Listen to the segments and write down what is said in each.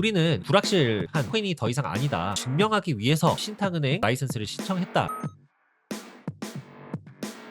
우리는 불확실한 코인이 더 이상 아니다. 증명하기 위해서 신탁은행 라이선스를 신청했다.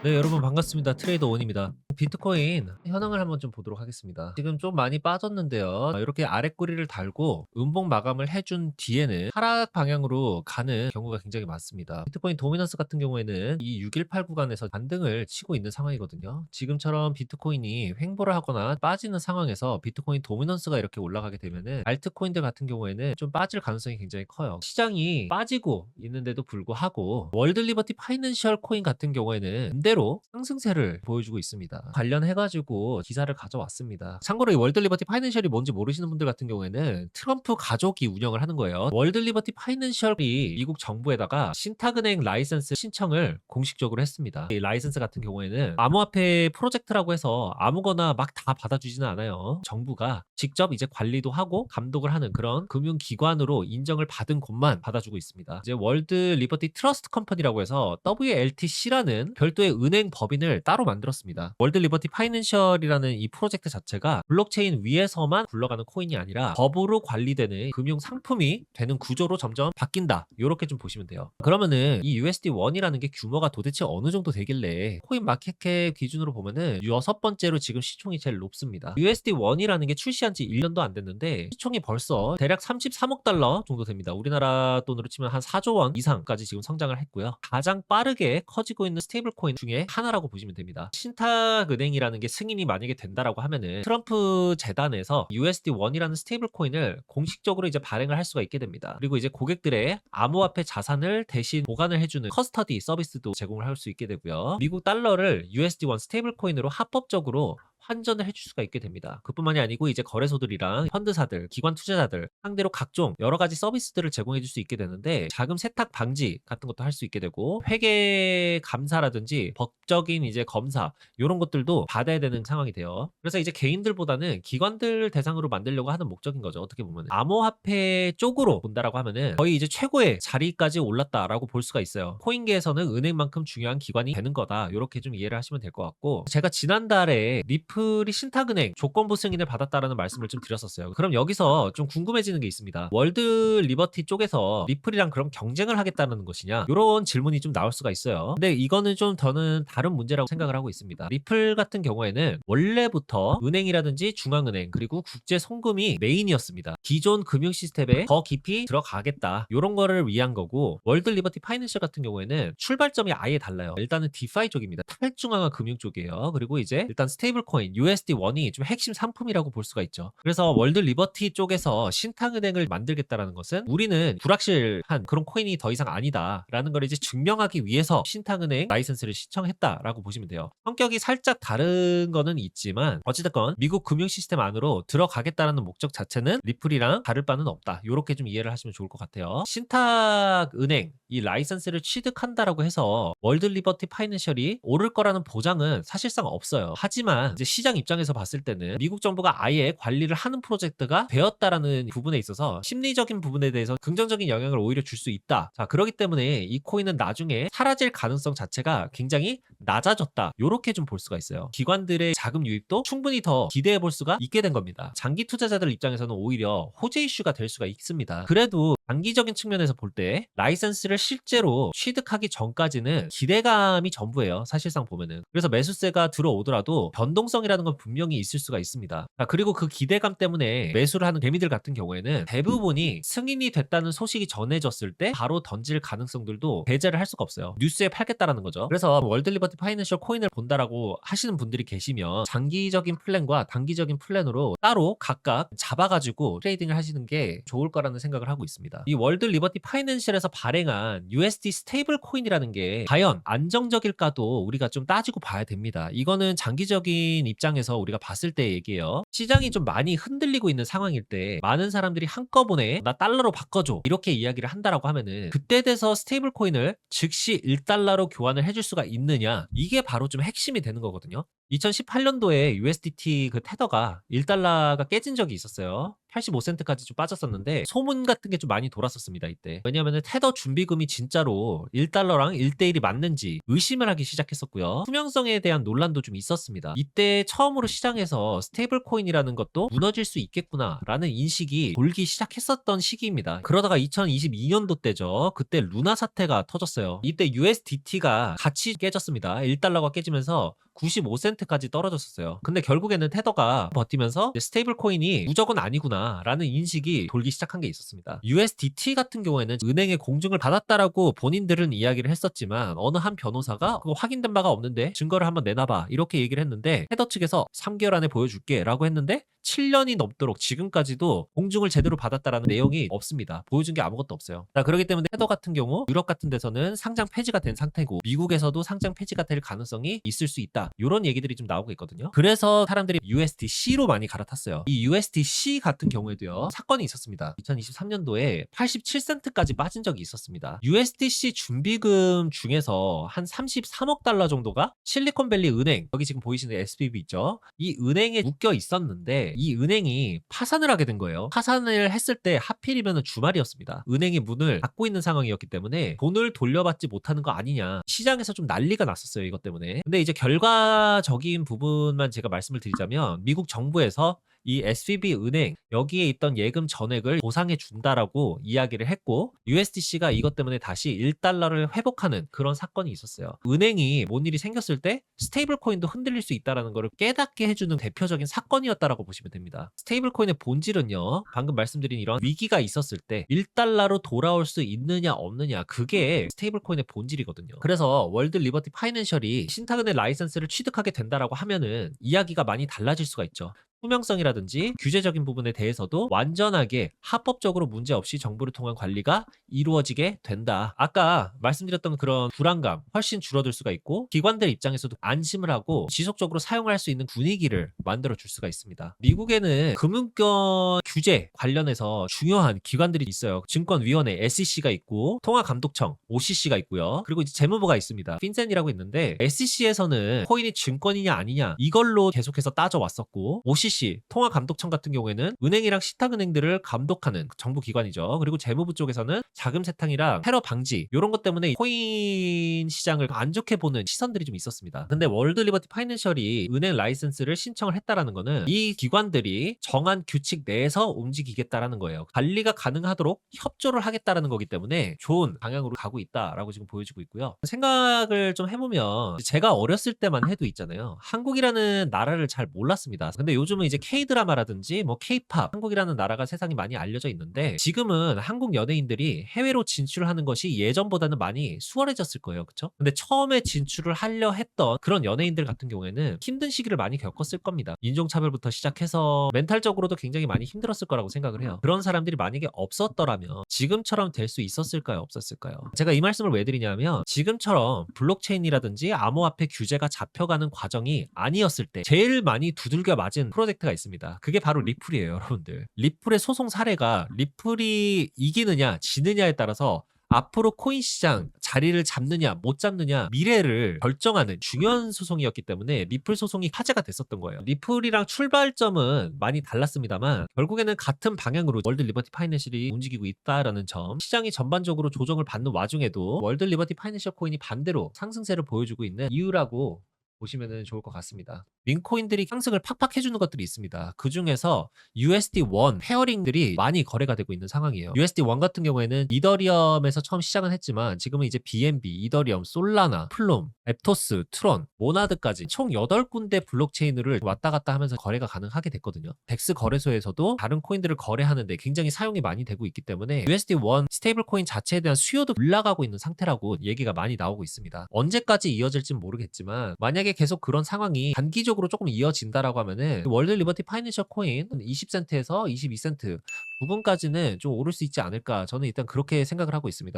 네 여러분 반갑습니다 트레이더 원입니다 비트코인 현황을 한번 좀 보도록 하겠습니다. 지금 좀 많이 빠졌는데요. 이렇게 아래 꼬리를 달고 음봉 마감을 해준 뒤에는 하락 방향으로 가는 경우가 굉장히 많습니다. 비트코인 도미넌스 같은 경우에는 이 618 구간에서 반등을 치고 있는 상황이거든요. 지금처럼 비트코인이 횡보를 하거나 빠지는 상황에서 비트코인 도미넌스가 이렇게 올라가게 되면은 알트코인들 같은 경우에는 좀 빠질 가능성이 굉장히 커요. 시장이 빠지고 있는데도 불구하고 월드 리버티 파이낸셜 코인 같은 경우에는 반대로 상승세를 보여주고 있습니다. 관련해가지고 기사를 가져왔습니다. 참고로 이 월드 리버티 파이낸셜이 뭔지 모르시는 분들 같은 경우에는 트럼프 가족이 운영을 하는 거예요. 월드 리버티 파이낸셜이 미국 정부에다가 신탁은행 라이선스 신청을 공식적으로 했습니다. 이 라이선스 같은 경우에는 암호화폐 프로젝트라고 해서 아무거나 막 다 받아주지는 않아요. 정부가 직접 이제 관리도 하고 감독을 하는 그런 금융기관으로 인정을 받은 곳만 받아주고 있습니다. 이제 월드 리버티 트러스트 컴퍼니라고 해서 WLTC라는 별도의 은행 법인을 따로 만들었습니다. 월드 리버티 파이낸셜이라는 이 프로젝트 자체가 블록체인 위에서만 굴러가는 코인이 아니라 법으로 관리되는 금융 상품이 되는 구조로 점점 바뀐다. 이렇게 좀 보시면 돼요. 그러면은 이 USD1이라는 게 규모가 도대체 어느 정도 되길래 코인 마켓캡 기준으로 보면은 여섯 번째로 지금 시총이 제일 높습니다. USD1이라는 게 출시한 지 1년도 안 됐는데 시총이 벌써 대략 33억 달러 정도 됩니다. 우리나라 돈으로 치면 한 4조 원 이상까지 지금 성장을 했고요. 가장 빠르게 커지고 있는 스테이블 코인 중에 하나라고 보시면 됩니다. 신 탁은행이라는 게 승인이 만약에 된다라고 하면은 트럼프 재단에서 USD1이라는 스테이블 코인을 공식적으로 이제 발행을 할 수가 있게 됩니다. 그리고 이제 고객들의 암호화폐 자산을 대신 보관을 해주는 커스터디 서비스도 제공을 할 수 있게 되고요. 미국 달러를 USD1 스테이블 코인으로 합법적으로 환전을 해줄 수가 있게 됩니다. 그뿐만이 아니고 이제 거래소들이랑 펀드사들, 기관 투자자들 상대로 각종 여러 가지 서비스들을 제공해 줄 수 있게 되는데 자금 세탁 방지 같은 것도 할 수 있게 되고 회계 감사라든지 법적인 이제 검사 이런 것들도 받아야 되는 상황이 돼요. 그래서 이제 개인들보다는 기관들 대상으로 만들려고 하는 목적인 거죠. 어떻게 보면 암호화폐 쪽으로 본다라고 하면은 거의 이제 최고의 자리까지 올랐다라고 볼 수가 있어요. 코인계에서는 은행만큼 중요한 기관이 되는 거다. 이렇게 좀 이해를 하시면 될 것 같고 제가 지난달에 리 플이 신탁은행 조건부 승인을 받았다라는 말씀을 좀 드렸었어요. 그럼 여기서 좀 궁금해지는 게 있습니다. 월드 리버티 쪽에서 리플이랑 그럼 경쟁을 하겠다는 것이냐? 이런 질문이 좀 나올 수가 있어요. 근데 이거는 좀 저는 다른 문제라고 생각을 하고 있습니다. 리플 같은 경우에는 원래부터 은행이라든지 중앙은행 그리고 국제 송금이 메인이었습니다. 기존 금융 시스템에 더 깊이 들어가겠다. 이런 거를 위한 거고 월드 리버티 파이낸셜 같은 경우에는 출발점이 아예 달라요. 일단은 디파이 쪽입니다. 탈중앙화 금융 쪽이에요. 그리고 이제 일단 스테이블 코인 USD1이 좀 핵심 상품이라고 볼 수가 있죠. 그래서 월드 리버티 쪽에서 신탁은행을 만들겠다라는 것은 우리는 불확실한 그런 코인이 더 이상 아니다라는 걸 이제 증명하기 위해서 신탁은행 라이선스를 신청했다라고 보시면 돼요. 성격이 살짝 다른 거는 있지만 어찌됐건 미국 금융 시스템 안으로 들어가겠다라는 목적 자체는 리플이랑 다를 바는 없다. 이렇게 좀 이해를 하시면 좋을 것 같아요. 신탁은행 이 라이선스를 취득한다라고 해서 월드 리버티 파이낸셜이 오를 거라는 보장은 사실상 없어요. 하지만 이제 시장 입장에서 봤을 때는 미국 정부가 아예 관리를 하는 프로젝트가 되었다라는 부분에 있어서 심리적인 부분에 대해서 긍정적인 영향을 오히려 줄 수 있다. 자, 그렇기 때문에 이 코인은 나중에 사라질 가능성 자체가 굉장히 낮아졌다. 요렇게 좀 볼 수가 있어요. 기관들의 자금 유입도 충분히 더 기대해 볼 수가 있게 된 겁니다. 장기 투자자들 입장에서는 오히려 호재 이슈가 될 수가 있습니다. 그래도 장기적인 측면에서 볼 때 라이선스를 실제로 취득하기 전까지는 기대감이 전부예요. 사실상 보면은. 그래서 매수세가 들어오더라도 변동성이라는 건 분명히 있을 수가 있습니다. 자, 그리고 그 기대감 때문에 매수를 하는 개미들 같은 경우에는 대부분이 승인이 됐다는 소식이 전해졌을 때 바로 던질 가능성들도 배제를 할 수가 없어요. 뉴스에 팔겠다라는 거죠. 그래서 월드 리버티 파이낸셜 코인을 본다라고 하시는 분들이 계시면 장기적인 플랜과 단기적인 플랜으로 따로 각각 잡아가지고 트레이딩을 하시는 게 좋을 거라는 생각을 하고 있습니다. 이 월드 리버티 파이낸셜에서 발행한 USD 스테이블 코인이라는 게 과연 안정적일까도 우리가 좀 따지고 봐야 됩니다. 이거는 장기적인 입장에서 우리가 봤을 때 얘기예요. 시장이 좀 많이 흔들리고 있는 상황일 때 많은 사람들이 한꺼번에 나 달러로 바꿔줘 이렇게 이야기를 한다라고 하면은 그때 돼서 스테이블 코인을 즉시 1달러로 교환을 해줄 수가 있느냐 이게 바로 좀 핵심이 되는 거거든요. 2018년도에 USDT 그 테더가 1달러가 깨진 적이 있었어요. 85센트까지 좀 빠졌었는데 소문 같은 게 좀 많이 돌았었습니다 이때. 왜냐면은 테더 준비금이 진짜로 1달러랑 1대1이 맞는지 의심을 하기 시작했었고요. 투명성에 대한 논란도 좀 있었습니다. 이때 처음으로 시장에서 스테이블 코인이라는 것도 무너질 수 있겠구나 라는 인식이 돌기 시작했었던 시기입니다. 그러다가 2022년도 때죠. 그때 루나 사태가 터졌어요. 이때 USDT가 같이 깨졌습니다. 1달러가 깨지면서 95센트까지 떨어졌었어요. 근데 결국에는 테더가 버티면서 스테이블 코인이 무조건 아니구나 라는 인식이 돌기 시작한 게 있었습니다. USDT 같은 경우에는 은행의 공증을 받았다라고 본인들은 이야기를 했었지만 어느 한 변호사가 그거 확인된 바가 없는데 증거를 한번 내놔봐 이렇게 얘기를 했는데 테더 측에서 3개월 안에 보여줄게 라고 했는데 7년이 넘도록 지금까지도 공증을 제대로 받았다라는 내용이 없습니다. 보여준 게 아무것도 없어요. 자, 그렇기 때문에 테더 같은 경우 유럽 같은 데서는 상장 폐지가 된 상태고 미국에서도 상장 폐지가 될 가능성이 있을 수 있다. 이런 얘기들이 좀 나오고 있거든요. 그래서 사람들이 USDC로 많이 갈아탔어요. 이 USDC 같은 경우에도요. 사건이 있었습니다. 2023년도에 87센트까지 빠진 적이 있었습니다. USDC 준비금 중에서 한 33억 달러 정도가 실리콘밸리 은행 여기 지금 보이시는 SBB 있죠? 이 은행에 묶여 있었는데 이 은행이 파산을 하게 된 거예요. 파산을 했을 때 하필이면 주말이었습니다. 은행이 문을 닫고 있는 상황이었기 때문에 돈을 돌려받지 못하는 거 아니냐. 시장에서 좀 난리가 났었어요. 이것 때문에. 근데 이제 결과적인 부분만 제가 말씀을 드리자면 미국 정부에서 이 SVB 은행 여기에 있던 예금 전액을 보상해 준다라고 이야기를 했고 USDC가 이것 때문에 다시 1달러를 회복하는 그런 사건이 있었어요. 은행이 뭔 일이 생겼을 때 스테이블 코인도 흔들릴 수 있다라는 것을 깨닫게 해주는 대표적인 사건이었다라고 보시면 됩니다. 스테이블 코인의 본질은요. 방금 말씀드린 이런 위기가 있었을 때 1달러로 돌아올 수 있느냐 없느냐 그게 스테이블 코인의 본질이거든요. 그래서 월드 리버티 파이낸셜이 신탁은의 라이선스를 취득하게 된다라고 하면은 이야기가 많이 달라질 수가 있죠. 투명성이라든지 규제적인 부분에 대해서도 완전하게 합법적으로 문제 없이 정보를 통한 관리가 이루어지게 된다. 아까 말씀드렸던 그런 불안감 훨씬 줄어들 수가 있고 기관들 입장에서도 안심을 하고 지속적으로 사용할 수 있는 분위기를 만들어 줄 수가 있습니다. 미국에는 금융권 규제 관련해서 중요한 기관들이 있어요. 증권위원회 SEC가 있고 통화감독청 OCC가 있고요. 그리고 이제 재무부가 있습니다. 핀센이라고 있는데 SEC에서는 코인이 증권이냐 아니냐 이걸로 계속해서 따져왔었고 OCC 통화감독청 같은 경우에는 은행이랑 시탁은행들을 감독하는 정부 기관이죠. 그리고 재무부 쪽에서는 자금 세탁이랑 테러 방지 이런 것 때문에 코인 시장을 안 좋게 보는 시선들이 좀 있었습니다. 근데 월드 리버티 파이낸셜이 은행 라이센스를 신청을 했다라는 거는 이 기관들이 정한 규칙 내에서 움직이겠다라는 거예요. 관리가 가능하도록 협조를 하겠다라는 거기 때문에 좋은 방향으로 가고 있다라고 지금 보여지고 있고요. 생각을 좀 해보면 제가 어렸을 때만 해도 있잖아요. 한국이라는 나라를 잘 몰랐습니다. 근데 요즘 은 이제 K-드라마라든지 뭐 K-팝, 한국이라는 나라가 세상에 많이 알려져 있는데 지금은 한국 연예인들이 해외로 진출하는 것이 예전보다는 많이 수월해졌을 거예요. 그쵸? 근데 처음에 진출을 하려 했던 그런 연예인들 같은 경우에는 힘든 시기를 많이 겪었을 겁니다. 인종차별부터 시작해서 멘탈적으로도 굉장히 많이 힘들었을 거라고 생각을 해요. 그런 사람들이 만약에 없었더라면 지금처럼 될 수 있었을까요? 없었을까요? 제가 이 말씀을 왜 드리냐면 지금처럼 블록체인이라든지 암호화폐 규제가 잡혀가는 과정이 아니었을 때 제일 많이 두들겨 맞은 프로 젝트가 있습니다. 그게 바로 리플이에요, 여러분들. 리플의 소송 사례가 리플이 이기느냐 지느냐에 따라서 앞으로 코인 시장 자리를 잡느냐 못 잡느냐 미래를 결정하는 중요한 소송이었기 때문에 리플 소송이 화제가 됐었던 거예요. 리플이랑 출발점은 많이 달랐습니다만 결국에는 같은 방향으로 월드 리버티 파이낸셜이 움직이고 있다라는 점 시장이 전반적으로 조정을 받는 와중에도 월드 리버티 파이낸셜 코인이 반대로 상승세를 보여주고 있는 이유라고 보시면 좋을 것 같습니다. 민코인들이 상승을 팍팍 해주는 것들이 있습니다. 그 중에서 USD1 페어링들이 많이 거래가 되고 있는 상황이에요. USD1 같은 경우에는 이더리엄에서 처음 시작은 했지만 지금은 이제 BNB, 이더리엄, 솔라나, 플롬, 앱토스, 트론, 모나드까지 총 8군데 블록체인을 왔다 갔다 하면서 거래가 가능하게 됐거든요. 덱스 거래소에서도 다른 코인들을 거래하는데 굉장히 사용이 많이 되고 있기 때문에 USD1 스테이블 코인 자체에 대한 수요도 올라가고 있는 상태라고 얘기가 많이 나오고 있습니다. 언제까지 이어질지는 모르겠지만 만약에 계속 그런 상황이 단기적으로 조금 이어진다라고 하면은 월드 리버티 파이낸셜 코인 20센트에서 22센트 부분까지는 좀 오를 수 있지 않을까 저는 일단 그렇게 생각을 하고 있습니다.